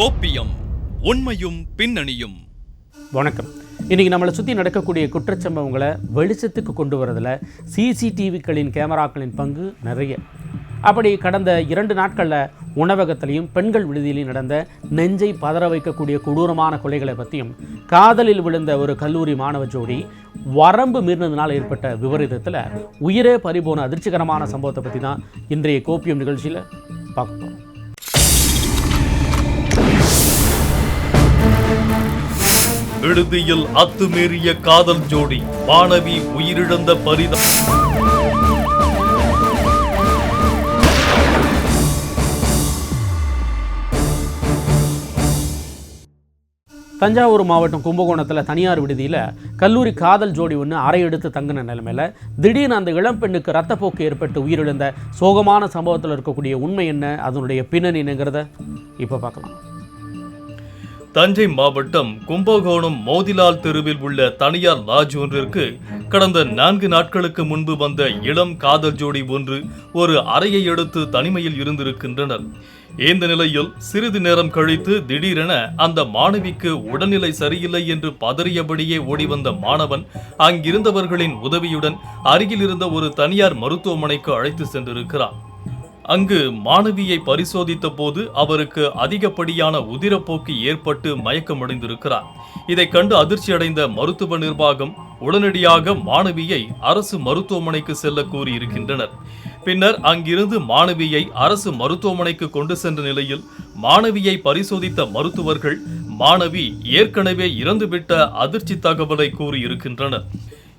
கோப்பியம் உண்மையும் பின்னணியும். வணக்கம். இன்றைக்கி நம்மளை சுற்றி நடக்கக்கூடிய குற்றச்சம்பவங்களை வெளிச்சத்துக்கு கொண்டு வரதில் சிசிடிவிக்களின் கேமராக்களின் பங்கு நிறைய. அப்படி கடந்த இரண்டு நாட்களில் உணவகத்திலையும் பெண்கள் விடுதியிலையும் நடந்த நெஞ்சை பதற வைக்கக்கூடிய கொடூரமான கொலைகளை பற்றியும் காதலில் விழுந்த ஒரு கல்லூரி மாணவ ஜோடி வரம்பு மீறினதுனால் ஏற்பட்ட விபரீதத்தில் உயிரே பறிபோன அதிர்ச்சிகரமான சம்பவத்தை பற்றி தான் இன்றைய கோப்பியம் நிகழ்ச்சியில் பார்க்க போகிறோம் விடுதியில் அத்துமீறிய காதல் ஜோடி மாணவி உயிரிழந்த பரிதம் தஞ்சாவூர் மாவட்டம் கும்பகோணத்தில் தனியார் விடுதியில் கல்லூரி காதல் ஜோடி ஒன்று அறை எடுத்து தங்கின நிலைமையில் திடீர்னு அந்த இளம்பெண்ணுக்கு ரத்தப்போக்கு ஏற்பட்டு உயிரிழந்த சோகமான சம்பவத்தில் இருக்கக்கூடிய உண்மை என்ன? அதனுடைய பின்னணி என்னங்கிறத இப்போ பார்க்கலாம். தஞ்சை மாவட்டம் கும்பகோணம் மோதிலால் தெருவில் உள்ள தனியார் லாட்ஜ் ஒன்றிற்கு கடந்த நான்கு நாட்களுக்கு முன்பு வந்த இளம் காதல் ஜோடி ஒன்று ஒரு அறையை எடுத்து தனிமையில் இருந்திருக்கின்றனர். இந்த நிலையில் சிறிது நேரம் கழித்து திடீரென அந்த மாணவிக்கு உடல்நிலை சரியில்லை என்று பதறியபடியே ஓடி வந்த மாணவன் அங்கிருந்தவர்களின் உதவியுடன் அருகில் இருந்த ஒரு தனியார் மருத்துவமனைக்கு அழைத்து சென்றிருக்கிறான். அங்கு மாணவியை பரிசோதித்த போது அவருக்கு அதிகப்படியான உதிரப்போக்கு ஏற்பட்டு மயக்கமடைந்திருக்கிறார். இதை கண்டு அதிர்ச்சியடைந்த மருத்துவ நிர்வாகம் உடனடியாக மாணவியை அரசு மருத்துவமனைக்கு செல்ல கூறியிருக்கின்றனர். பின்னர் அங்கிருந்து மாணவியை அரசு மருத்துவமனைக்கு கொண்டு சென்ற நிலையில் மாணவியை பரிசோதித்த மருத்துவர்கள் மாணவி ஏற்கனவே இறந்துவிட்ட அதிர்ச்சி தகவலை கூறியிருக்கின்றனர்.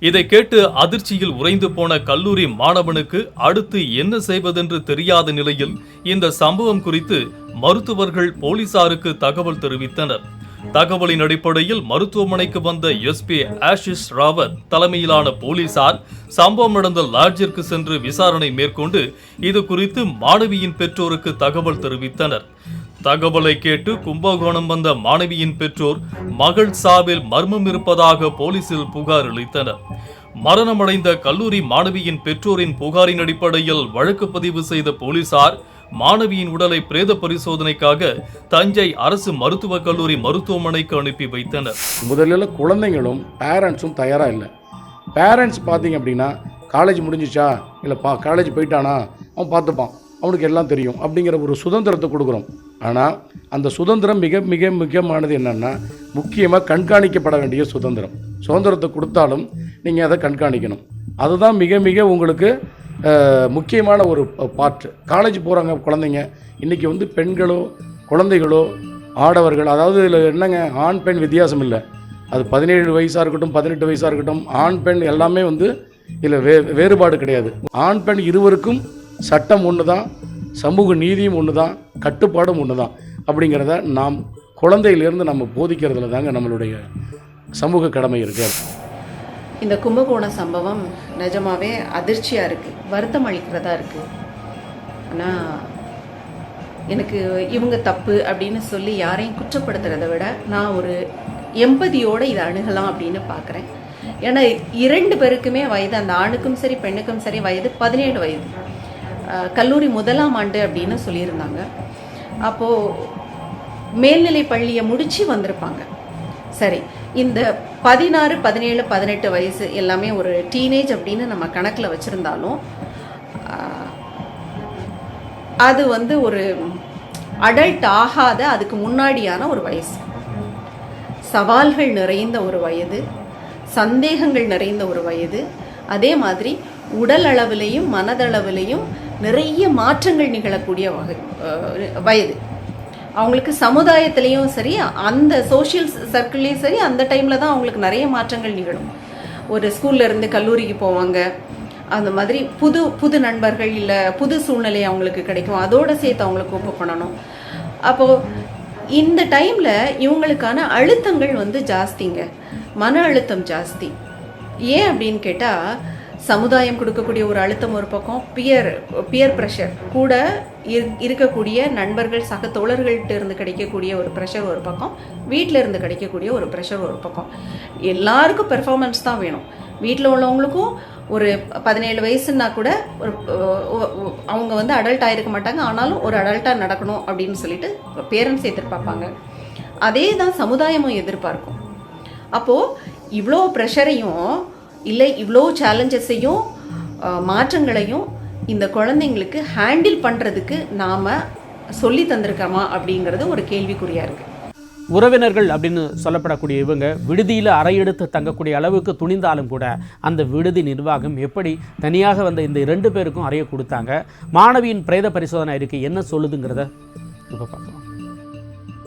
இதை கேட்டு அதிர்ச்சியில் உறைந்து போன கல்லூரி மாணவனுக்கு அடுத்து என்ன செய்வதென்று தெரியாத நிலையில் இந்த சம்பவம் குறித்து மருத்துவர்கள் போலீசாருக்கு தகவல் தெரிவித்தனர். தகவலின் அடிப்படையில் மருத்துவமனைக்கு வந்த எஸ்பி ஆஷிஷ் ராவத் தலைமையிலான போலீசார் சம்பவம் நடந்த லாட்ஜிற்கு சென்று விசாரணை மேற்கொண்டு இது குறித்து மாணவியின் பெற்றோருக்கு தகவல் தெரிவித்தனர். தகவலை கேட்டு கும்பகோணம் வந்த மாணவியின் பெற்றோர் மகள் சாவில் மர்மம் இருப்பதாக போலீசில் புகார் அளித்தனர். மரணமடைந்த கல்லூரி மாணவியின் பெற்றோரின் புகாரின் அடிப்படையில் வழக்கு பதிவு செய்த போலீசார் மாணவியின் உடலை பிரேத பரிசோதனைக்காக தஞ்சை அரசு மருத்துவக் கல்லூரி மருத்துவமனைக்கு அனுப்பி வைத்தனர். முதலில் குழந்தைங்களும் பேரண்ட்ஸும் தயாராக இல்லை. பேரண்ட்ஸ் பார்த்தீங்க அப்படின்னா காலேஜ் முடிஞ்சிச்சா? இல்லை பா காலேஜ் போயிட்டானா? அவன் பார்த்துப்பான். அவனுக்கு எல்லாம் தெரியும் அப்படிங்கிற ஒரு சுதந்திரத்தை கொடுக்குறோம். ஆனால் அந்த சுதந்திரம் மிக மிக முக்கியமானது என்னென்னா முக்கியமாக கண்காணிக்கப்பட வேண்டிய சுதந்திரம். சுதந்திரத்தை கொடுத்தாலும் நீங்கள் அதை கண்காணிக்கணும். அதுதான் மிக மிக உங்களுக்கு முக்கியமான ஒரு பார்ட் காலேஜ் போகிறாங்க குழந்தைங்க. இன்றைக்கி வந்து பெண்களோ குழந்தைகளோ ஆடவர்கள் அதாவது இதில் என்னங்க ஆண் பெண் வித்தியாசம் இல்லை. அது பதினேழு வயசாக இருக்கட்டும் பதினெட்டு வயசாக இருக்கட்டும் ஆண் பெண் எல்லாமே வந்து இதில் வே வேறுபாடு கிடையாது. ஆண் பெண் இருவருக்கும் சட்டம் ஒன்று தான் சமூக நீதியும் ஒன்று தான் கட்டுப்பாடும் ஒன்று தான் அப்படிங்கிறத நாம் குழந்தையிலேருந்து நம்ம போதிக்கிறதுல தாங்க நம்மளுடைய சமூக கடமை இருக்குது இந்த கும்பகோண சம்பவம் நிஜமாவே அதிர்ச்சியாக இருக்குது வருத்தம் அளிக்கிறதா இருக்குது ஆனால் எனக்கு இவங்க தப்பு அப்படின்னு சொல்லி யாரையும் குற்றப்படுத்துறதை விட நான் ஒரு எம்பதியோடு இதை அணுகலாம் அப்படின்னு பார்க்குறேன் ஏன்னா இரண்டு பேருக்குமே வயது அந்த ஆணுக்கும் சரி பெண்ணுக்கும் சரி வயது பதினேழு வயது. கல்லூரி முதலாம் ஆண்டு அப்படின்னு சொல்லியிருந்தாங்க. அப்போது மேல்நிலை பள்ளியை முடித்து வந்திருப்பாங்க. சரி இந்த பதினாறு பதினேழு பதினெட்டு வயசு எல்லாமே ஒரு டீனேஜ் அப்படின்னு நம்ம கணக்கில் வச்சுருந்தாலும் அது வந்து ஒரு அடல்ட் ஆகாத அதுக்கு முன்னாடியான ஒரு வயசு. சவால்கள் நிறைந்த ஒரு வயது சந்தேகங்கள் நிறைந்த ஒரு வயது. அதே மாதிரி உடல் அளவிலையும் மனதளவிலையும் நிறைய மாற்றங்கள் நிகழக்கூடிய வகை வயது. அவங்களுக்கு சமுதாயத்திலையும் சரி அந்த சோஷியல் சர்க்கிள்லேயும் சரி அந்த டைமில் தான் அவங்களுக்கு நிறைய மாற்றங்கள் நிகழும். ஒரு ஸ்கூல்ல இருந்து கல்லூரிக்கு போவாங்க. அந்த மாதிரி புது புது நண்பர்கள் இல்லை புது சூழ்நிலை அவங்களுக்கு கிடைக்கும். அதோட சேர்த்து அவங்களுக்கு ஒப்பு பண்ணணும். அப்போது இந்த டைமில் இவங்களுக்கான அழுத்தங்கள் வந்து ஜாஸ்திங்க. மன அழுத்தம் ஜாஸ்தி. ஏன் அப்படின்னு கேட்டால் சமுதாயம் கொடுக்கக்கூடிய ஒரு அழுத்தம் ஒரு பக்கம் பியர் பியர் ப்ரெஷர் கூட இரு- இருக்கக்கூடிய நண்பர்கள் சக தோழர்கள்ட்ட இருந்து கிடைக்கக்கூடிய ஒரு ப்ரெஷர் ஒரு பக்கம் வீட்டில் இருந்து கிடைக்கக்கூடிய ஒரு ப்ரெஷர் ஒரு பக்கம். எல்லாருக்கும் பெர்ஃபார்மன்ஸ் தான் வேணும். வீட்டில் உள்ளவங்களுக்கும் ஒரு பதினேழு வயசுன்னா கூட ஒரு அவங்க வந்து அடல்ட் ஆகிருக்க மாட்டாங்க. ஆனாலும் ஒரு அடல்ட்டாக நடக்கணும் அப்படின்னு சொல்லிட்டு பேரண்ட்ஸ் எதிர்பார்ப்பாங்க. அதே தான் சமுதாயமும் எதிர்பார்க்கும். அப்போது இவ்வளோ ப்ரெஷரையும் இல்லை இவ்வளோ சேலஞ்சஸையும் மாற்றங்களையும் இந்த குழந்தைங்களுக்கு ஹேண்டில் பண்ணுறதுக்கு நாம் சொல்லி தந்திருக்கோமா அப்படிங்கிறது ஒரு கேள்விக்குறியாக இருக்குது உறவினர்கள் அப்படின்னு சொல்லப்படக்கூடிய இவங்க விடுதியில் அறையெடுத்து தங்கக்கூடிய அளவுக்கு துணிந்தாலும் கூட அந்த விடுதி நிர்வாகம் எப்படி தனியாக வந்த இந்த இரண்டு பேருக்கும் அறைய கொடுத்தாங்க? மாணவியின் பிரேத பரிசோதனை அறிக்கை என்ன சொல்லுதுங்கிறத இப்போ பார்க்கலாம்.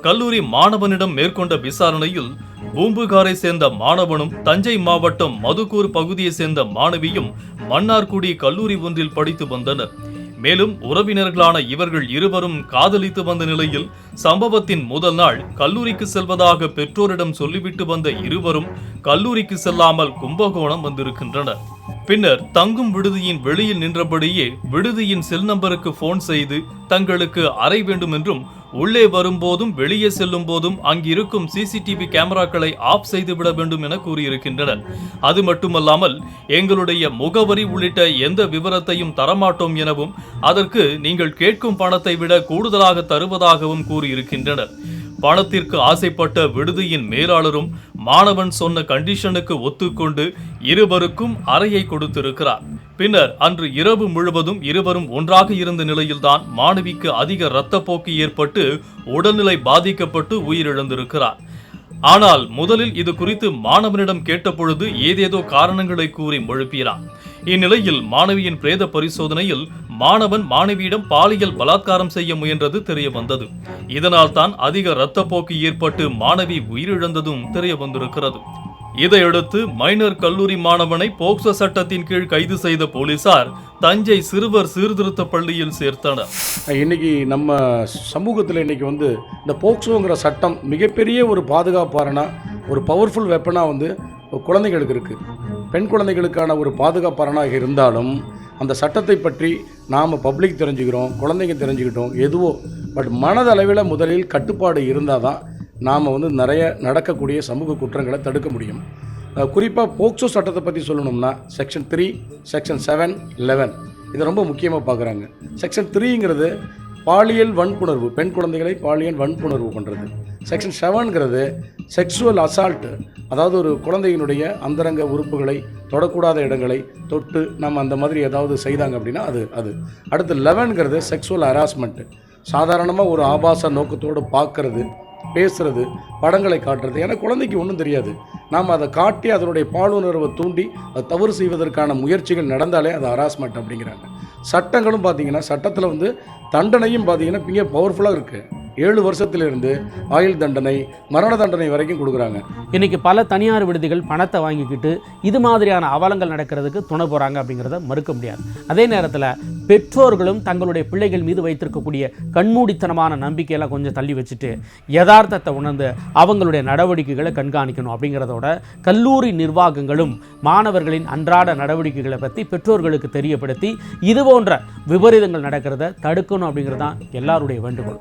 கல்லூரி மாணவனிடம் மேற்கொண்ட விசாரணையில் பூம்புகாரை சேர்ந்த மாணவனும் தஞ்சை மாவட்டம் மதுக்கூர் பகுதியை சேர்ந்த மாணவியும் மன்னார்குடி கல்லூரி ஒன்றில் படித்து வந்தனர். மேலும் உறவினர்களான இவர்கள் இருவரும் காதலித்து வந்த நிலையில் சம்பவத்தின் முதல் நாள் கல்லூரிக்கு செல்வதாக பெற்றோரிடம் சொல்லிவிட்டு வந்த இருவரும் கல்லூரிக்கு செல்லாமல் கும்பகோணம் வந்திருக்கின்றனர். பின்னர் தங்கும் விடுதியின் வெளியில் நின்றபடியே விடுதியின் செல் நம்பருக்கு போன் செய்து தங்களுக்கு அறை வேண்டும் என்றும் உள்ளே வரும்போதும் வெளியே செல்லும் போதும் அங்கிருக்கும் சிசிடிவி கேமராக்களை ஆஃப் செய்துவிட வேண்டும் என கூறியிருக்கின்றனர். அது மட்டுமல்லாமல் எங்களுடைய முகவரி உள்ளிட்ட எந்த விவரத்தையும் தரமாட்டோம் எனவும் அதற்கு நீங்கள் கேட்கும் பணத்தை விட கூடுதலாக தருவதாகவும் கூறியிருக்கின்றனர். பணத்திற்கு ஆசைப்பட்ட விடுதியின் மேலாளரும் மாணவன் சொன்ன கண்டிஷனுக்கு ஒத்துக்கொண்டு இருவருக்கும் அறையை கொடுத்திருக்கிறார். பின்னர் அன்று இரவு முழுவதும் இருவரும் ஒன்றாக இருந்த நிலையில்தான் மாணவிக்கு அதிக இரத்தப்போக்கு ஏற்பட்டு உடல்நிலை பாதிக்கப்பட்டு உயிரிழந்திருக்கிறார். ஆனால் முதலில் இது குறித்து மாணவனிடம் கேட்டபொழுது ஏதேதோ காரணங்களை கூறி மழுப்பினார். இந்நிலையில் மாணவியின் பிரேத பரிசோதனையில் மாணவன் மாணவியிடம் பாலியல் பலாத்காரம் செய்ய முயன்றது தெரிய வந்தது இதனால் தான் அதிக இரத்தப்போக்கு ஏற்பட்டு மாணவி உயிரிழந்ததும் தெரிய வந்திருக்கிறது இதையடுத்து மைனர் கல்லூரி மாணவனை போக்சோ சட்டத்தின் கீழ் கைது செய்த போலீசார் தஞ்சை சிறுவர் சீர்திருத்த பள்ளியில் சேர்த்தனர். இன்னைக்கு நம்ம சமூகத்தில் இன்னைக்கு வந்து இந்த போக்சோங்கிற சட்டம் மிகப்பெரிய ஒரு பாதுகாப்பாரனா ஒரு பவர்ஃபுல் வெப்பனாக வந்து குழந்தைகளுக்கு இருக்குது பெண் குழந்தைகளுக்கான ஒரு பாதுகாப்பாரனாக இருந்தாலும் அந்த சட்டத்தை பற்றி நாம் பப்ளிக் தெரிஞ்சுக்கிறோம் குழந்தைங்க தெரிஞ்சுக்கிட்டோம் எதுவோ. பட் மனதளவில் முதலில் கட்டுப்பாடு இருந்தால் தான் நாம் வந்து நிறைய நடக்கக்கூடிய சமூக குற்றங்களை தடுக்க முடியும். குறிப்பாக போக்சோ சட்டத்தை பற்றி சொல்லணும்னா section three section seven eleven இதை ரொம்ப முக்கியமாக பார்க்குறாங்க. செக்ஷன் த்ரீங்கிறது பாலியல் வன்புணர்வு பெண் குழந்தைகளை பாலியல் வன்புணர்வு பண்ணுறது செக்ஷன் செவன்கிறது செக்ஸுவல் அசால்ட்டு அதாவது ஒரு குழந்தையினுடைய அந்தரங்க உறுப்புகளை தொடக்கூடாத இடங்களை தொட்டு நம்ம அந்த மாதிரி ஏதாவது செய்தாங்க அப்படின்னா அது அது. அடுத்து லெவன்கிறது செக்ஸுவல் ஹராஸ்மெண்ட்டு சாதாரணமாக ஒரு ஆபாச நோக்கத்தோடு பார்க்கறது பேசுறது படங்களை காட்டுறது. ஏன்னா குழந்தைக்கு ஒன்றும் தெரியாது. நாம் அதை காட்டி அதனுடைய பாலுணர்வை தூண்டி அதை தவறு செய்வதற்கான முயற்சிகள் நடந்தாலே அது ஹராஸ்மெண்ட் அப்படிங்கிறாங்க. சட்டங்களும் பார்த்தீங்கன்னா சட்டத்தில் வந்து தண்டனையும் பார்த்தீங்கன்னா இங்கே பவர்ஃபுல்லாக இருக்குது ஏழு வருஷத்திலிருந்து ஆயுள் தண்டனை மரண தண்டனை வரைக்கும் கொடுக்குறாங்க. இன்னைக்கு பல தனியார் விடுதிகள் பணத்தை வாங்கிக்கிட்டு இது மாதிரியான அவலங்கள் நடக்கிறதுக்கு துணை போகிறாங்க அப்படிங்கிறத மறுக்க முடியாது. அதே நேரத்தில் பெற்றோர்களும் தங்களுடைய பிள்ளைகள் மீது வைத்திருக்கக்கூடிய கண்மூடித்தனமான நம்பிக்கையெல்லாம் கொஞ்சம் தள்ளி வச்சுட்டு யதார்த்தத்தை உணர்ந்து அவங்களுடைய நடவடிக்கைகளை கண்காணிக்கணும் அப்படிங்கிறதோட கல்லூரி நிர்வாகங்களும் மாணவர்களின் அன்றாட நடவடிக்கைகளை பற்றி பெற்றோர்களுக்கு தெரியப்படுத்தி இது போன்ற விபரீதங்கள் நடக்கிறத தடுக்கணும் அப்படிங்கிறது தான் எல்லாருடைய வேண்டுகோள்.